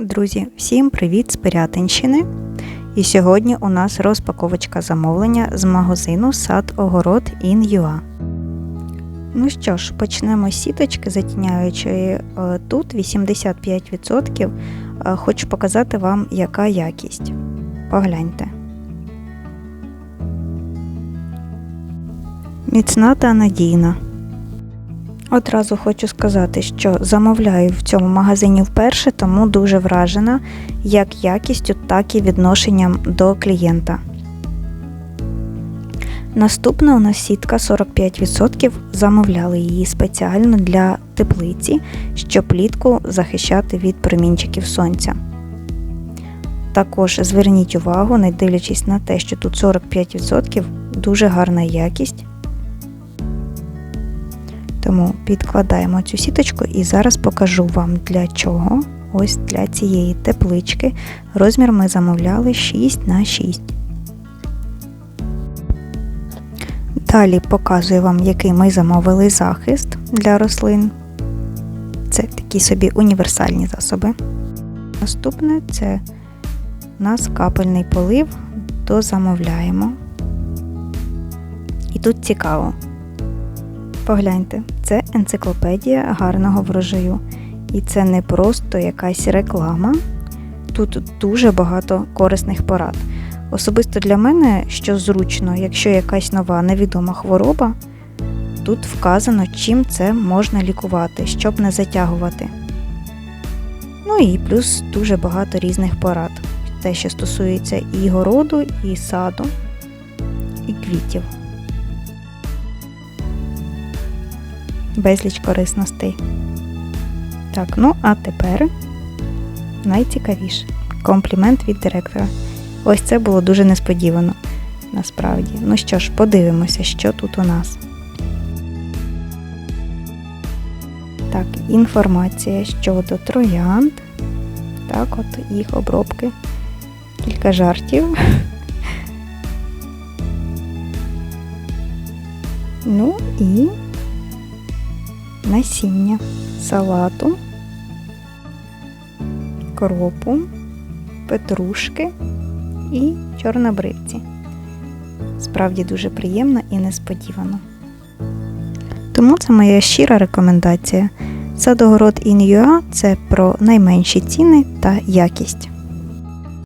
Друзі, всім привіт з Пирятинщини! І сьогодні у нас розпаковочка замовлення з магазину Сад Огород In.ua. Ну що ж, почнемо з сіточки затіняючої. Е, Тут 85%. Е, Хочу показати вам, яка якість. Погляньте. Міцна та надійна. Одразу хочу сказати, що замовляю в цьому магазині вперше, тому дуже вражена як якістю, так і відношенням до клієнта. Наступна у нас сітка 45%. Замовляли її спеціально для теплиці, щоб плітку захищати від промінчиків сонця. Також зверніть увагу, не дивлячись на те, що тут 45%, дуже гарна якість. Тому підкладаємо цю сіточку і зараз покажу вам для чого. Ось для цієї теплички. Розмір ми замовляли 6 на 6. Далі показую вам, який ми замовили захист для рослин. Це такі собі універсальні засоби. Наступне це у нас капельний полив, дозамовляємо. І тут цікаво. Погляньте, це енциклопедія гарного врожаю. І це не просто якась реклама. Тут дуже багато корисних порад. Особисто для мене, що зручно, якщо якась нова невідома хвороба, тут вказано, чим це можна лікувати, щоб не затягувати. Ну і плюс дуже багато різних порад. Те, що стосується і городу, і саду, і квітів. Безліч корисностей. Так, ну а тепер найцікавіше комплімент від директора. Ось це було дуже несподівано, насправді. Ну що ж, подивимося, що тут у нас. Так, інформація щодо троянд. Так, от їх обробки. Кілька жартів. Ну і насіння салату, кропу, петрушки і чорнобривці. Справді дуже приємно і несподівано. Тому це моя щира рекомендація. Садогород In.ua – це про найменші ціни та якість.